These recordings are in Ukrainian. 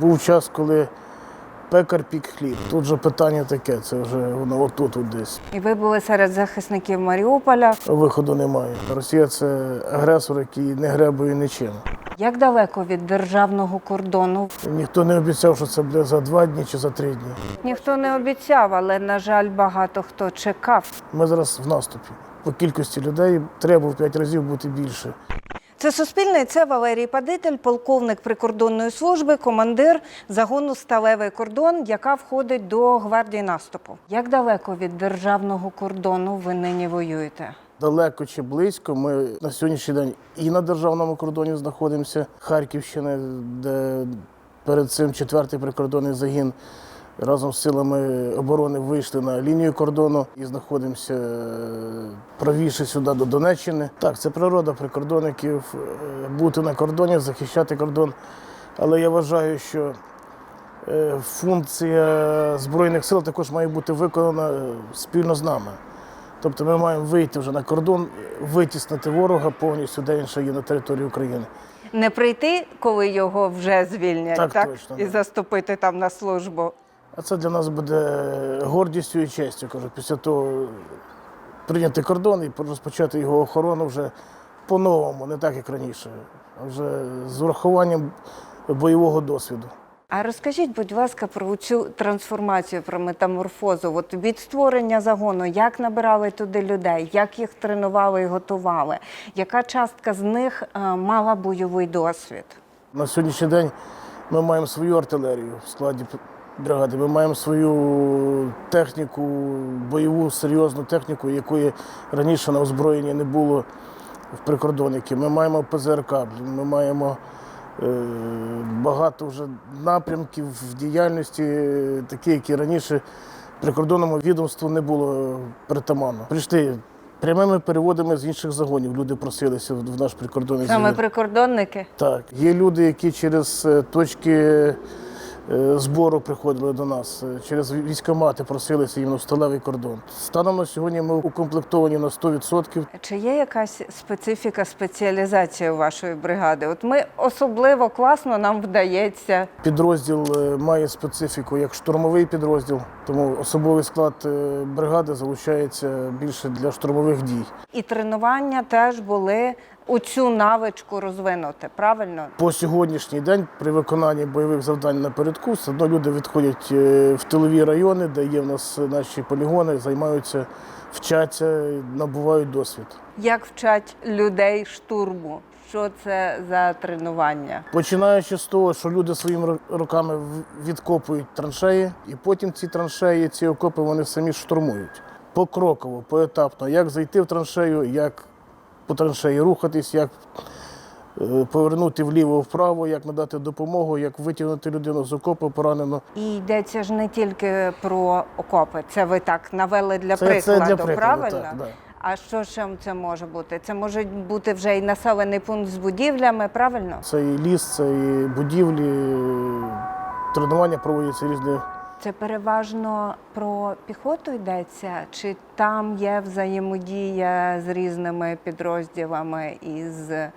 Був час, коли пекар пік хліб. Тут же питання таке, це вже воно отут от десь. І ви були серед захисників Маріуполя. Виходу немає. Росія це агресор, який не гребує нічим. Як далеко від державного кордону? Ніхто не обіцяв, що це буде за два дні чи за три дні. Ніхто не обіцяв, але на жаль, багато хто чекав. Ми зараз в наступі. По кількості людей треба в п'ять разів бути більше. Це Суспільне, це Валерій Падитель, полковник прикордонної служби, командир загону Сталевий кордон, яка входить до гвардії наступу. Як далеко від державного кордону ви нині воюєте? Далеко чи близько. Ми на сьогоднішній день і на державному кордоні знаходимося Харківщина, де перед цим четвертий прикордонний загін разом з силами оборони вийшли на лінію кордону і знаходимося е, правіше сюди до Донеччини. Так, це природа прикордонників е, бути на кордоні, захищати кордон. Але я вважаю, що е, функція Збройних сил також має бути виконана спільно з нами. Тобто ми маємо вийти вже на кордон, витіснити ворога повністю, де він ще є на території України. Не прийти, коли його вже звільнять, так, Так, точно, і заступити там на службу. А це для нас буде гордістю і честю. Кажу, після того прийняти кордон і розпочати його охорону вже по-новому, не так як раніше, а вже з урахуванням бойового досвіду. А розкажіть, будь ласка, про цю трансформацію, про метаморфозу. От від створення загону, як набирали туди людей, як їх тренували і готували, яка частка з них е, мала бойовий досвід? На сьогоднішній день ми маємо свою артилерію в складі бригади. Ми маємо свою техніку, бойову серйозну техніку, якої раніше на озброєнні не було в прикордонників. Ми маємо ПЗРК, ми маємо е, багато вже напрямків в діяльності, е, такі, які раніше прикордонному відомству не було притаманно. Прийшли прямими переводами з інших загонів. Люди просилися в наш прикордонний Саме прикордонники? Так, є люди, які через е, точки збору приходили до нас, е, через військомати просилися їм в сталевий кордон. Станом на сьогодні ми укомплектовані на 100%. Чи є якась специфіка спеціалізація вашої бригади? От ми особливо класно нам вдається. Підрозділ е, має специфіку як штурмовий підрозділ, тому особовий склад е, бригади залучається більше для штурмових дій. І тренування теж були у цю навичку розвинути, правильно? По сьогоднішній день при виконанні бойових завдань на передку все одно люди відходять е, в тилові райони, де є в нас наші полігони, займаються, вчаться, набувають досвід. Як вчать людей штурму? Що це за тренування? Починаючи з того, що люди своїми руками відкопують траншеї, і потім ці траншеї, ці окопи вони самі штурмують. Покроково, поетапно, як зайти в траншею, як по траншеї рухатись, як е, повернути вліво-вправо, як надати допомогу, як витягнути людину з окопу поранену. І йдеться ж не тільки про окопи. Це ви так навели для Це- прикладу, це для прикладу, правильно? так, да. А що ще це може бути? Це може бути вже і населений пункт з будівлями, правильно? Це і ліс, це і будівлі, тренування проводяться різні. Це переважно про піхоту йдеться, чи там є взаємодія з різними підрозділами і з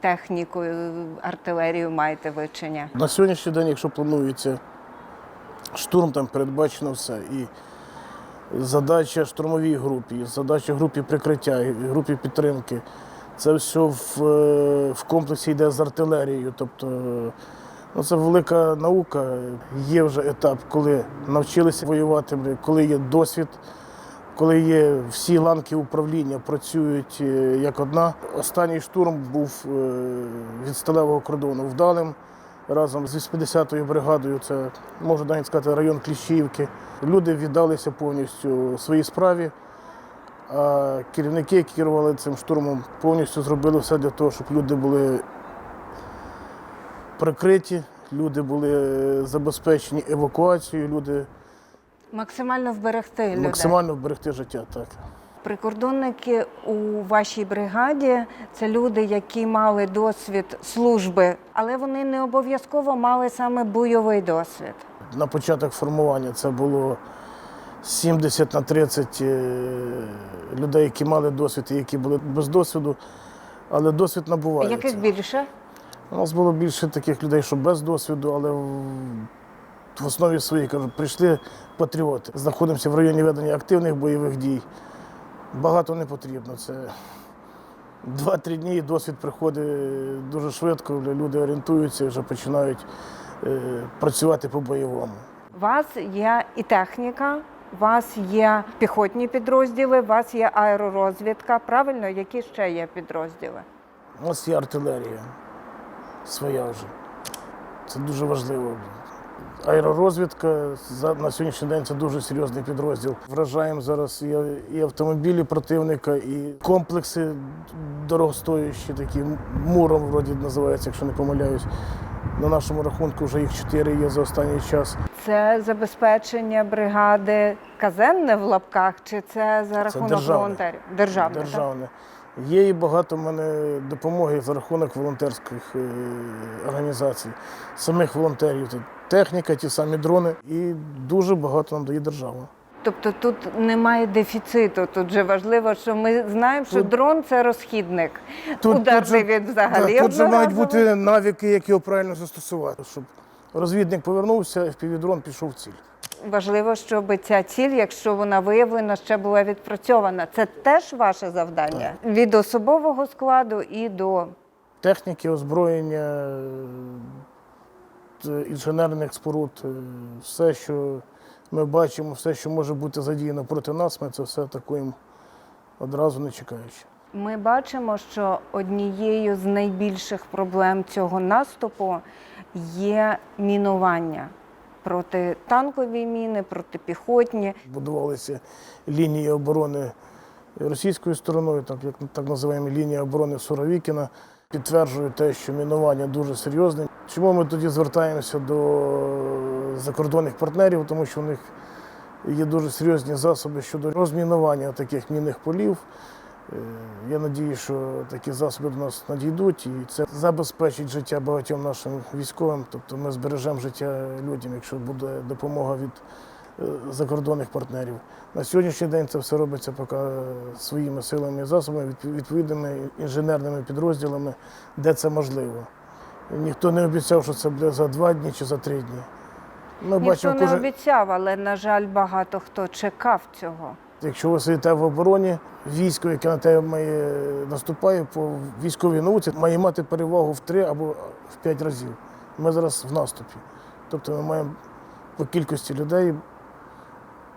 технікою, артилерією маєте вичення? На сьогоднішній день, якщо планується штурм, там передбачено все. І задача штурмовій групі, задача групі прикриття, групі підтримки. Це все в, е, в комплексі йде з артилерією. Тобто це велика наука. Є вже етап, коли навчилися воювати, коли є досвід. Коли є всі ланки управління працюють е, як одна. Останній штурм був е, від сталевого кордону вдалим разом з 80-ю бригадою. Це можна навіть сказати район Кліщівки. Люди віддалися повністю своїй справі. А керівники, які керували цим штурмом, повністю зробили все для того, щоб люди були прикриті, люди були забезпечені евакуацією, люди Максимально вберегти людей. максимально вберегти життя. Так. Прикордонники у вашій бригаді це люди, які мали досвід служби, але вони не обов'язково мали саме бойовий досвід. На початок формування це було 70 на 30 е, людей, які мали досвід і які були без досвіду. Але досвід набувається. Яких більше? У нас було більше таких людей, що без досвіду, але в, основі своїй кажу, прийшли патріоти. Знаходимося в районі ведення активних бойових дій. Багато не потрібно. Це 2-3 дні і досвід приходить дуже швидко. Люди орієнтуються і вже починають е, працювати по бойовому. У вас є і техніка, у вас є піхотні підрозділи, у вас є аеророзвідка. Правильно, які ще є підрозділи? У нас є артилерія своя вже. Це дуже важливо. Аеророзвідка на сьогоднішній день це дуже серйозний підрозділ. Вражаємо зараз і, автомобілі противника, і комплекси дорогостоящі, такі муром вроді називається, якщо не помиляюсь. На нашому рахунку вже їх чотири є за останній час. Це забезпечення бригади казенне в лапках, чи це за рахунок державне. волонтерів? Державне. так? Є і багато в мене допомоги за рахунок волонтерських е, організацій, самих волонтерів. Тут техніка, ті самі дрони, і дуже багато нам дає держава. Тобто тут немає дефіциту. Тут же важливо, що ми знаємо, що Тут- дрон це розхідник. Тут- Ударний він взагалі. Так, тут же мають бути навики, як його правильно застосувати, щоб розвідник повернувся, і впівдрон пішов в ціль. Важливо, щоб ця ціль, якщо вона виявлена, ще була відпрацьована. Це теж ваше завдання від особового складу і до Техніки, озброєння, е, інженерних споруд, е, все, що ми бачимо, все, що може бути задіяно проти нас, ми це все атакуємо одразу не чекаючи. Ми бачимо, що однією з найбільших проблем цього наступу є мінування. Протитанкові міни, протипіхотні. Будувалися лінії оборони російською стороною, так як так називаємо лінія оборони Суровікіна. Підтверджує те, що мінування дуже серйозне. Чому ми тоді звертаємося до закордонних партнерів? Тому що у них є дуже серйозні засоби щодо розмінування таких мінних полів. Е, Я надію, що такі засоби до нас надійдуть, і це забезпечить життя багатьом нашим військовим. Тобто ми збережемо життя людям, якщо буде допомога від е, закордонних партнерів. На сьогоднішній день це все робиться поки своїми силами і засобами, відп- відповідними інженерними підрозділами, де це можливо. Ніхто не обіцяв, що це буде за два дні чи за три дні. Ми Ніхто бачимо, не кожен, обіцяв, але на жаль, багато хто чекав цього. Якщо ви сидите в обороні, військо, яке на тебе має наступає по військовій науці, має мати перевагу в три або в п'ять разів. Ми зараз в наступі. Тобто ми маємо по кількості людей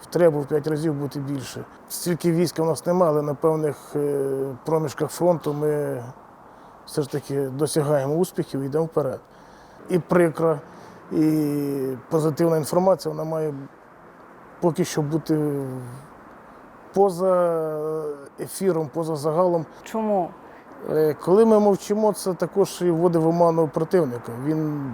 в три або в п'ять разів бути більше. Стільки війська в нас немає, але на певних е, проміжках фронту ми все ж таки досягаємо успіхів і йдемо вперед. І прикра, і позитивна інформація, вона має поки що бути поза ефіром, поза загалом. Чому? Е, Коли ми мовчимо, це також і вводить в оману противника. Він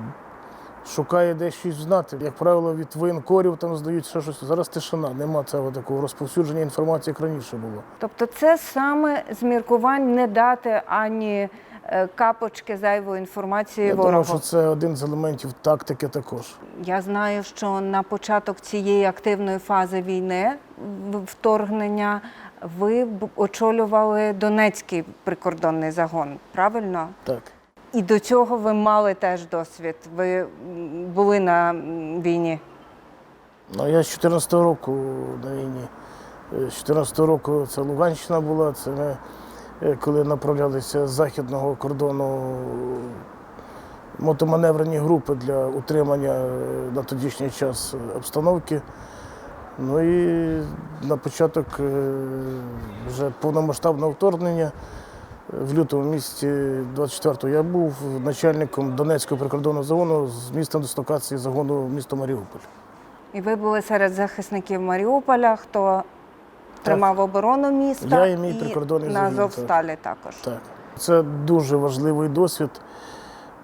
шукає десь щось знати. Як правило, від воєнкорів там здають ще щось. Зараз тишина, нема цього такого розповсюдження інформації, як раніше було. Тобто, це саме з міркувань не дати ані е, капочки зайвої інформації Я ворогу. думаю, що це один з елементів тактики також. Я знаю, що на початок цієї активної фази війни вторгнення ви очолювали Донецький прикордонний загон, правильно? Так. І до цього ви мали теж досвід. Ви були на війні. Ну, я з 14-го року на війні. Е, З 14-го року це Луганщина була, це ми, е, коли направлялися з західного кордону мотоманеврені групи для утримання е, на тодішній час обстановки. Ну і на початок е, вже повномасштабного вторгнення е, в лютому місяці 24-го я був начальником Донецького прикордонного загону з місцем дислокації загону місто Маріуполь. І ви були серед захисників Маріуполя, хто тримав оборону міста Я і мій прикордонний на загін, так. Азовсталі також. Так. Це дуже важливий досвід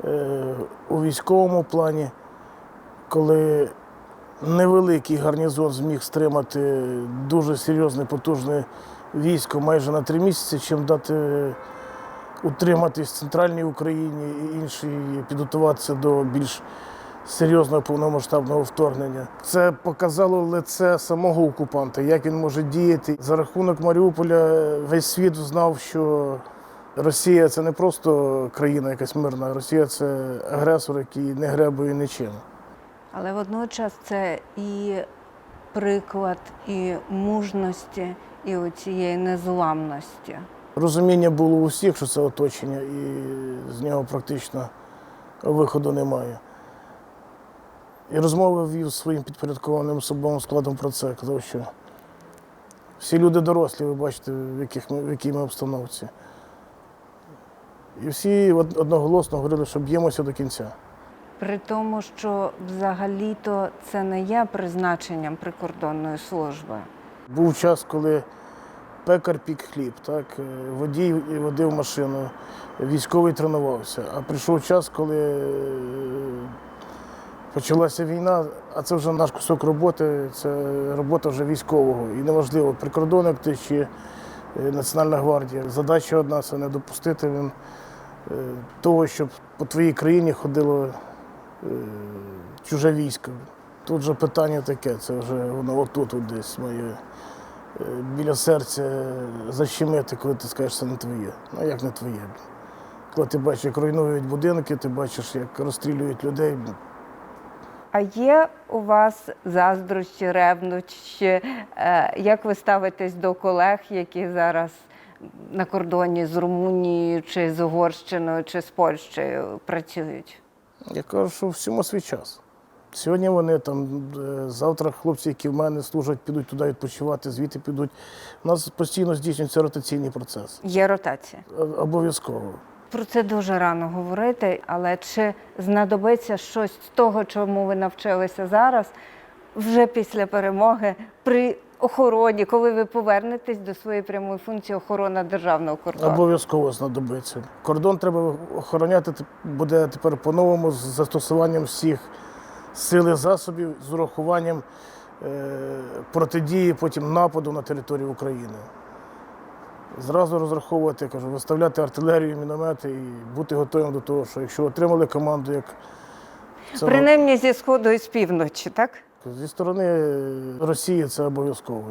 е, у військовому плані, коли невеликий гарнізон зміг стримати дуже серйозне потужне військо майже на три місяці, чим дати утриматись в центральній Україні і іншій підготуватися до більш серйозного повномасштабного вторгнення. Це показало лице самого окупанта, як він може діяти. За рахунок Маріуполя весь світ знав, що Росія це не просто країна якась мирна, Росія це агресор, який не гребує нічим. Але водночас це і приклад і мужності, і оцієї незламності. Розуміння було у всіх, що це оточення, і з нього практично виходу немає. І розмови вів зі своїм підпорядкованим особовим складом про це. Казав, що всі люди дорослі, ви бачите, в, яких ми, в якій ми обстановці. І всі одноголосно говорили, що б'ємося до кінця. При тому, що взагалі-то це не є призначенням прикордонної служби. Був час, коли пекар пік хліб, так? е, водій водив машину, військовий тренувався. А прийшов час, коли е, почалася війна, а це вже наш кусок роботи, це робота вже військового. І неважливо, прикордонник ти чи е, Національна гвардія. Задача одна це не допустити він, того, щоб по твоїй країні ходило чуже військо. Тут же питання таке, це вже воно отут от десь моє е, біля серця защемити, коли ти скажеш, це не твоє. Ну як не твоє? Коли ти бачиш, як руйнують будинки, ти бачиш, як розстрілюють людей. А є у вас заздрощі, ревнощі? Е, Як ви ставитесь до колег, які зараз на кордоні з Румунією, чи з Угорщиною, чи з Польщею працюють? Я кажу, що всьому свій час. Сьогодні вони там, е, завтра хлопці, які в мене служать, підуть туди відпочивати, звідти підуть. У нас постійно здійснюється ротаційний процес. Є ротація. Е, Обов'язково. Про це дуже рано говорити, але чи знадобиться щось з того, чому ви навчилися зараз, вже після перемоги при охороні, коли ви повернетесь до своєї прямої функції охорона державного кордону? Обов'язково знадобиться. Кордон треба охороняти буде тепер по-новому з застосуванням всіх сил і засобів, з урахуванням е, протидії потім нападу на територію України. Зразу розраховувати, кажу, виставляти артилерію, міномети і бути готовим до того, що якщо отримали команду, як це Принаймні зі сходу і з півночі, так? зі сторони Росії це обов'язково.